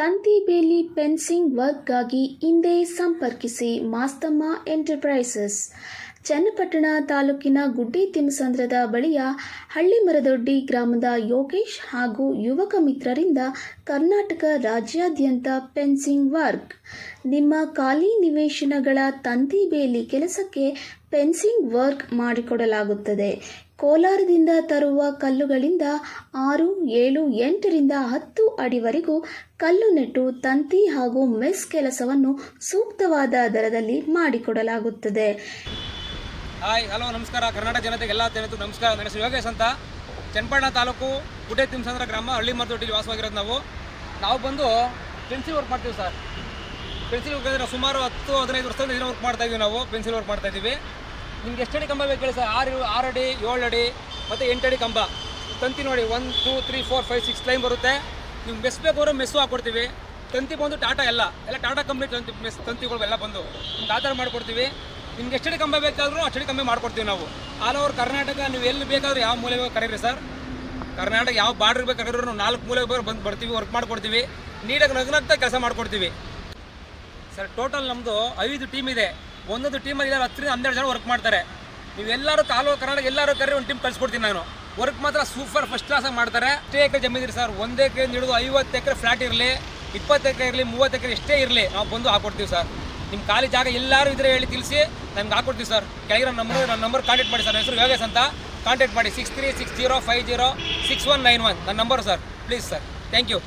ತಂತಿ ಬೇಲಿ ಫೆನ್ಸಿಂಗ್ ವರ್ಕ್ಗಾಗಿ ಹಿಂದೆ ಸಂಪರ್ಕಿಸಿ ಮಾಸ್ತಮ್ಮ ಎಂಟರ್ಪ್ರೈಸಸ್ ಚನ್ನಪಟ್ಟಣ ತಾಲೂಕಿನ ಗುಡ್ಡಿ ತಿಮ್ಮಸಂದ್ರದ ಬಳಿಯ ಹಳ್ಳಿಮರದೊಡ್ಡಿ ಗ್ರಾಮದ ಯೋಗೇಶ್ ಹಾಗೂ ಯುವಕ ಮಿತ್ರರಿಂದ ಕರ್ನಾಟಕ ರಾಜ್ಯಾದ್ಯಂತ ಪೆನ್ಸಿಂಗ್ ವರ್ಕ್. ನಿಮ್ಮ ಖಾಲಿ ನಿವೇಶನಗಳ ತಂತಿ ಬೇಲಿ ಕೆಲಸಕ್ಕೆ ಪೆನ್ಸಿಂಗ್ ವರ್ಕ್ ಮಾಡಿಕೊಡಲಾಗುತ್ತದೆ. ಕೋಲಾರದಿಂದ ತರುವ ಕಲ್ಲುಗಳಿಂದ ಆರು, ಏಳು, ಎಂಟರಿಂದ ಹತ್ತು ಅಡಿವರೆಗೂ ಕಲ್ಲು ನೆಟ್ಟು ತಂತಿ ಹಾಗೂ ಮೆಸ್ ಕೆಲಸವನ್ನು ಸೂಕ್ತವಾದ ದರದಲ್ಲಿ ಮಾಡಿಕೊಡಲಾಗುತ್ತದೆ. ಹಾಯ್, ಹಲೋ, ನಮಸ್ಕಾರ. ಕರ್ನಾಟಕ ಜನತೆಗೆ ಎಲ್ಲ ತೆರೆದು ನಮಸ್ಕಾರ. ನನ್ನ ಹೆಸರು ಯೋಗೇಶ್ ಅಂತ. ಚನ್ನಪಟ್ಟಣ ತಾಲೂಕು ಗುಡ್ಡೆ ತಿಮ್ಸಂದ್ರ ಗ್ರಾಮ ಹಳ್ಳಿ ಮರದೊಟ್ಟಿಗೆ ವಾಸವಾಗಿರೋದು ನಾವು. ನಾವು ಬಂದು ಪೆನ್ಸಿಲ್ ವರ್ಕ್ ಮಾಡ್ತೀವಿ ಸರ್. ಪೆನ್ಸಿಲ್ ವರ್ಕ್ ಅಂದರೆ ಸುಮಾರು ಹತ್ತು, ಹದಿನೈದು ವರ್ಷದಿಂದ ಇದನ್ನ ವರ್ಕ್ ಮಾಡ್ತಾ ಇದ್ದೀವಿ ನಾವು. ಪೆನ್ಸಿಲ್ ವರ್ಕ್ ಮಾಡ್ತಾ ಇದ್ದೀವಿ ನಿಮ್ಗೆ ಎಷ್ಟು ಅಡಿ ಕಂಬ ಬೇಕು ಹೇಳಿ ಸರ್? ಆರು ಆರು ಅಡಿ, ಏಳು ಅಡಿ ಮತ್ತು ಎಂಟು ಅಡಿ ಕಂಬ. ತಂತಿ ನೋಡಿ one two three four five six line ಬರುತ್ತೆ. ನಿಮ್ಗೆ ಮೆಸ್ ಬೇಕು ಅಂದ್ರೆ ಮೆಸ್ಸು ಹಾಕ್ಕೊಡ್ತೀವಿ ತಂತಿ ಬಂದು ಟಾಟಾ ಎಲ್ಲ. ಎಲ್ಲ ಟಾಟಾ ಕಂಪ್ನಿ ತಂತಿ, ಮೆಸ್ ತಂತಿಗಳು ಎಲ್ಲ ಬಂದು ನಿಮ್ಗೆ ಆ ಮಾಡಿಕೊಡ್ತೀವಿ. ನಿಮ್ಗೆ ಎಷ್ಟಡಿ ಕಂಬ ಬೇಕಾದರೂ ಅಷ್ಟಡಿ ಕಮ್ಮಿ ಮಾಡ್ಕೊಡ್ತೀವಿ ನಾವು. ಆಲ್ ಓವರ್ ಕರ್ನಾಟಕ, ನೀವು ಎಲ್ಲಿ ಬೇಕಾದ್ರೂ ಯಾವ ಮೂಲೆಗೆ ಕರೀರಿ ಸರ್? ಕರ್ನಾಟಕ ಯಾವ ಬಾರ್ಡ್ರ್ ಬೇಕಾದ್ರೂ ನಾವು ನಾಲ್ಕು ಬೇಕಾದ್ರೂ ಬಂದು ಬರ್ತೀವಿ ವರ್ಕ್ ಮಾಡಿಕೊಡ್ತೀವಿ. ನೀಡಕ್ಕೆ ನಗ್ನಗ್ತಾ ಕೆಲಸ ಮಾಡ್ಕೊಡ್ತೀವಿ. ಸರ್ ಟೋಟಲ್ ನಮ್ಮದು ಐದು ಟೀಮ್ ಇದೆ. ಒಂದೊಂದು ಟೀಮಲ್ಲಿ ಹತ್ತರಿಂದ ಹನ್ನೆರಡು ಜನ ವರ್ಕ್ ಮಾಡ್ತಾರೆ. ನೀವೆಲ್ಲರೂ ತಾಲೂಕು ಕರ್ನಾಟಕ, ಎಲ್ಲರೂ ಕರೆ ಒಂದು ಟೀಮ್ ಕಳಿಸ್ಕೊಡ್ತೀನಿ ನಾನು. ವರ್ಕ್ ಮಾತ್ರ ಸೂಪರ್ ಫಸ್ಟ್ ಕ್ಲಾಸಾಗಿ ಮಾಡ್ತಾರೆ. ಎಷ್ಟೇ ಎಕರೆ ಜಮೀನಿರಿ ಸರ್, ಒಂದೇ ಎಕರೆ ಹಿಡಿದು ಐವತ್ತು ಎಕರೆ ಫ್ಲಾಟ್ ಇರಲಿ, ಇಪ್ಪತ್ತು ಎಕರೆ ಇರಲಿ, ಮೂವತ್ತು ಎಕರೆ ಎಷ್ಟೇ ಇರಲಿ, ನಾವು ಬಂದು ಹಾಕ್ಕೊಡ್ತೀವಿ ಸರ್. ನಿಮ್ಮ ಖಾಲಿ ಜಾಗ ಎಲ್ಲರೂ ಇದ್ರೆ ಹೇಳಿ ತಿಳಿಸಿ, ನಮ್ಗೆ ಹಾಕ್ಕೊಡ್ತೀವಿ ಸರ್ ಕೆಳಗಿರೋ ನಂಬರ್ ನನ್ನ ನಂಬರ್ ಕಾಂಟ್ಯಾಕ್ಟ್ ಮಾಡಿ ಸರ್ ನನ್ನ ಹೆಸರು ಯೋಗೇಶ್ ಅಂತ ಕಾಂಟ್ಯಾಕ್ಟ್ ಮಾಡಿ. Six three six zero five zero six one nine one ನನ್ನ number sir please sir thank you